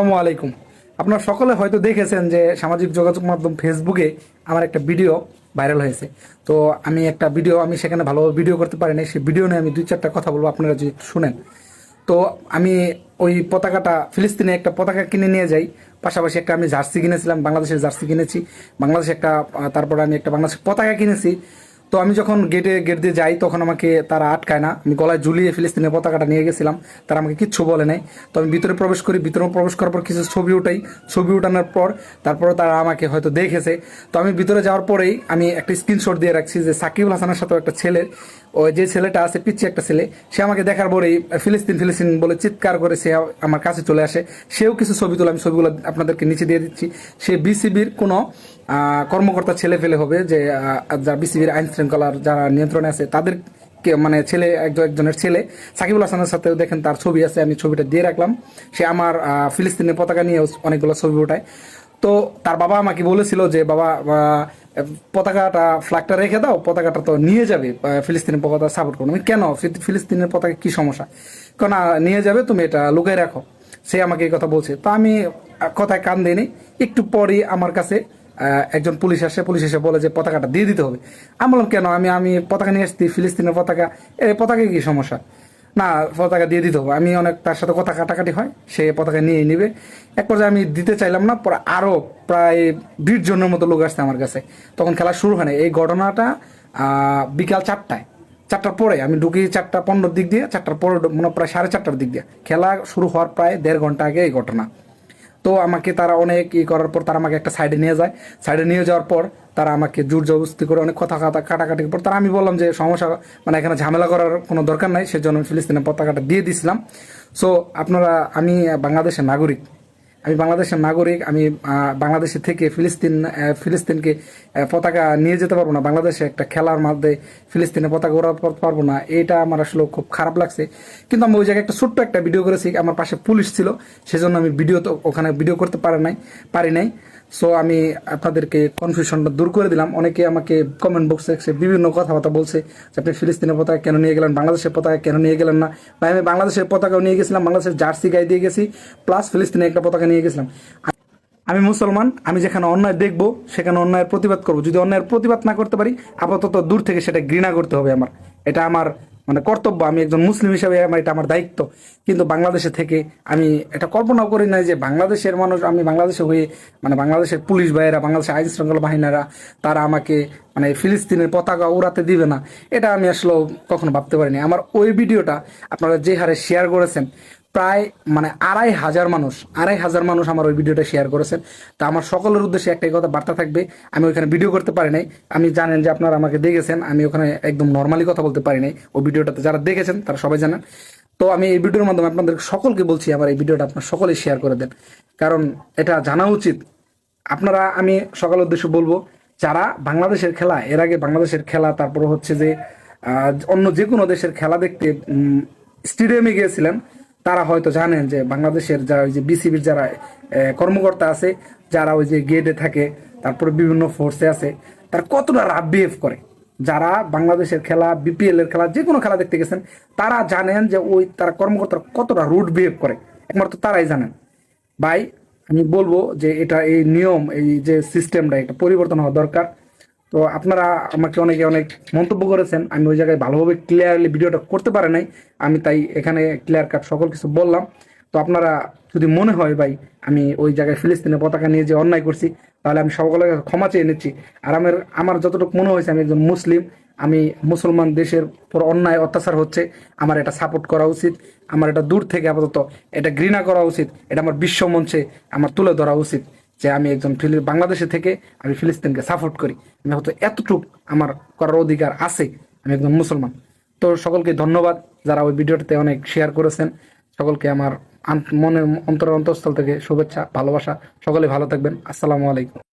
আসসালামু আলাইকুম। আপনারা সকলে হয়তো দেখেছেন যে সামাজিক যোগাযোগ মাধ্যম ফেসবুকে আমার একটা ভিডিও ভাইরাল হয়েছে। তো আমি একটা ভিডিও, আমি সেখানে ভালোভাবে ভিডিও করতে পারিনি, সেই ভিডিও নিয়ে আমি দুই, চারটা কথা বলব, আপনারা যদি শুনেন। তো আমি ওই পতাকাটা, ফিলিস্তিনে একটা পতাকা কিনে নিয়ে যাই, পাশাপাশি একটা আমি জার্সি কিনেছিলাম, বাংলাদেশের জার্সি কিনেছি, বাংলাদেশে একটা তারপরে আমি একটা বাংলাদেশের পতাকা কিনেছি। তো আমি যখন গেটে গেট দিয়ে যাই, তখন আমাকে তারা আটকায় না। আমি গলায় ঝুলিয়ে ফিলিস্তিনের পতাকাটা নিয়ে গেছিলাম। তারা আমাকে কিচ্ছু বলে নাই। তো আমি ভিতরে প্রবেশ করি। ভিতরে প্রবেশ করার পর কিছু ছবি উঠাই। ছবি উঠানোর পর তারপরে তারা আমাকে হয়তো দেখেছে। তো আমি ভিতরে যাওয়ার পরেই আমি একটা স্ক্রিনশট দিয়ে রাখছি যে সাকিবুল হাসানের সাথে একটা ছেলের, ওই যে ছেলেটা আছে পিচ্ছি একটা ছেলে, সে আমাকে দেখার পরেই ফিলিস্তিন ফিলিস্তিন বলে চিৎকার করে সে আমার কাছে চলে আসে। সেও কিছু ছবি তোলে, আমি ছবিগুলো আপনাদেরকে নিচে দিয়ে দিচ্ছি। সে বিসিবির কোনো কর্মকর্তা ছেলে ফেলে হবে যে যারা বিসিবির আইন শৃঙ্খলার যারা নিয়ন্ত্রণে আছে তাদের মানে ছেলে একজন একজনের ছেলে, সাকিবুল হাসানের সাথেও দেখেন তার ছবি আছে, আমি ছবিটা দিয়ে রাখলাম। সে আমার ফিলিস্তিনের পতাকা নিয়ে অনেকগুলো ছবি ওঠায় তো তার বাবা আমাকে বলেছিল যে, বাবা পতাকাটা ফ্ল্যাগটা রেখে দাও, পতাকাটা তো নিয়ে যাবে ফিলিস্তিনের পতাকা সাপোর্ট করো। আমি কেন? ফিলিস্তিনের পতাকা কি সমস্যা? কেন নিয়ে যাবে, তুমি এটা লুকাই রাখো। সে আমাকে এই কথা বলছে। তো আমি কথায় কান দিইনি। একটু পরই আমার কাছে একজন পুলিশ আসে, পুলিশ এসে বলে যে পতাকাটা দিয়ে দিতে হবে। আমি বললাম, কেন? আমি আমি পতাকা নিয়ে আসছি ফিলিস্তিনের পতাকা। এই পতাকা কি সমস্যা? না, পতাকা দিয়ে দিতে হবে। আমি অনেক, তার সাথে কথা কাটাকাটি হয়, সে পতাকা নিয়ে নিবে। এক পর্যায়ে আমি দিতে চাইলাম না, পরে আরও প্রায় বিশ জনের মতো লোক আসছে আমার কাছে। তখন খেলা শুরু হয় না। এই ঘটনাটা বিকাল চারটায়। চারটার পরে আমি ঢুকি চারটা পনেরোর দিক দিয়ে, চারটার পরে মনে প্রায় সাড়ে চারটার দিক দিয়ে। খেলা শুরু হওয়ার প্রায় দেড় ঘণ্টা আগে এই ঘটনা। তো আমাকে তারা অনেক ই করার পর তারা আমাকে একটা সাইডে নিয়ে যায়। সাইডে নিয়ে যাওয়ার পর তারা আমাকে জোর জবস্তি করে অনেক কথা কথা কাটাকাটি পর তারা আমি বললাম যে সমস্যা মানে এখানে ঝামেলা করার কোনো দরকার নাই, সেজন্য আমি ফিলিস্তিনের পতাকাটা দিয়ে দিছিলাম। সো আপনারা, আমি বাংলাদেশের নাগরিক আমি বাংলাদেশের নাগরিক, আমি বাংলাদেশে থেকে ফিলিস্তিন ফিলিস্তিনকে পতাকা নিয়ে যেতে পারব না। বাংলাদেশে একটা খেলার মধ্যে ফিলিস্তিনে পতাকা ওড়াতে পারব না। এটা আমার আসলে খুব খারাপ লাগছে। কিন্তু আমি ওই জায়গায় একটা ছোট্ট একটা ভিডিও করেছি, আমার পাশে পুলিশ ছিল, সেজন্য আমি ভিডিও তো ওখানে ভিডিও করতে পারে নাই, পারি নাই। সো আমি আপনাদেরকে কনফিউশনটা দূর করে দিলাম। অনেকে আমাকে কমেন্ট বক্সে বিভিন্ন কথাবার্তা বলছে যে, আপনি ফিলিস্তিনের পতাকা কেন নিয়ে গেলেন? বাংলাদেশের পতাকা কেন নিয়ে গেলেন না? ভাই আমি বাংলাদেশের পতাকাও নিয়ে গেছিলাম, বাংলাদেশের জার্সি গায়ে দিয়ে গেছি, প্লাস ফিলিস্তিনের একটা পতাকা নিয়ে গেছিলাম। আমি মুসলমান, আমি যেখানে অন্যায় দেখব, সেখানে অন্যায়ের প্রতিবাদ করব। যদি অন্যায়ের প্রতিবাদ না করতে পারি, আপাতত দূর থেকে সেটা ঘৃণা করতে হবে আমার। এটা আমার মানে কর্তব্য, আমি একজন মুসলিম হিসাবে আমার এটা আমার দায়িত্ব। কিন্তু বাংলাদেশে থেকে আমি এটা কল্পনাও করি না যে বাংলাদেশের মানুষ, আমি বাংলাদেশে হয়ে মানে বাংলাদেশের পুলিশ ভাইয়েরা, বাংলাদেশের আইন শৃঙ্খলা বাহিনীরা, তারা আমাকে মানে ফিলিস্তিনের পতাকা উড়াতে দিবে না। এটা আমি আসলে কখনো ভাবতে পারিনি। আমার ওই ভিডিওটা আপনারা যে হারে শেয়ার করেছেন প্রায় মানে আড়াই হাজার মানুষ, আড়াই হাজার মানুষ আমার ওই ভিডিওটা শেয়ার করেছেন। তা আমার সকলের উদ্দেশ্যে একটাই কথা, বার্তা থাকবে, আমি ওখানে ভিডিও করতে পারি নাই। আমি জানেন যে আপনারা আমাকে দেখেছেন, আমি ওখানে একদম নর্মালি কথা বলতে পারি নাই। ওই ভিডিওটাতে যারা দেখেছেন, তারা সবাই জানেন। তো আমি এই ভিডিওর মাধ্যমে আপনাদের সকলকে বলছি, আমার এই ভিডিওটা আপনার সকলে শেয়ার করে দেন। কারণ এটা জানা উচিত। আপনারা, আমি সকালের উদ্দেশ্যে বলব, যারা বাংলাদেশের খেলা, এর আগে বাংলাদেশের খেলা, তারপর হচ্ছে যে অন্য যে কোনো দেশের খেলা দেখতে স্টেডিয়ামে গিয়েছিলেন তারা হয়তো জানেন যে বাংলাদেশের যারা ওই যে বিসিবির যারা কর্মকর্তা আছে, যারা ওই যে গেটে থাকে, তারপরে বিভিন্ন ফোর্সে আছে, তারা কতটা রাব বিহেভ করে? যারা বাংলাদেশের খেলা বিপিএল এর খেলা যে কোনো খেলা দেখতে গেছেন, তারা জানেন যে ওই তারা কর্মকর্তারা কতটা রুট বিহেভ করে। একমাত্র তারাই জানেন। ভাই, আমি বলব যে এটা এই নিয়ম, এই যে সিস্টেমটা এটা পরিবর্তন হওয়া দরকার। তো আপনারা আমাকে অনেকে অনেক মন্তব্য করেছেন, আমি ওই জায়গায় ভালোভাবে ক্লিয়ারলি ভিডিওটা করতে পারে নাই, আমি তাই এখানে ক্লিয়ার কাট সকল কিছু বললাম। তো আপনারা যদি মনে হয় ভাই, আমি ওই জায়গায় ফিলিস্তিনের পতাকা নিয়ে যে অন্যায় করছি, তাহলে আমি সকলের কাছে ক্ষমা চেয়ে নিচ্ছি। আর আমার আমার যতটুকু মনে হয়েছে, আমি একজন মুসলিম, আমি মুসলমান দেশের পর অন্যায় অত্যাচার হচ্ছে, আমার এটা সাপোর্ট করা উচিত, আমার এটা দূর থেকে আপাতত এটা ঘৃণা করা উচিত, এটা আমার বিশ্ব মঞ্চে আমার তুলে ধরা উচিত। যে আমি একজন বাংলাদেশে থেকে আমি ফিলিস্তিনকে সাপোর্ট করি। আমি হয়তো এতটুক আমার করার অধিকার আছে, আমি একজন মুসলমান। তো সকলকে ধন্যবাদ যারা ওই ভিডিওটাতে অনেক শেয়ার করেছেন। সকলকে আমার মনের অন্তর অন্তঃস্থল থেকে শুভেচ্ছা, ভালোবাসা। সকলে ভালো থাকবেন। আসসালামু আলাইকুম।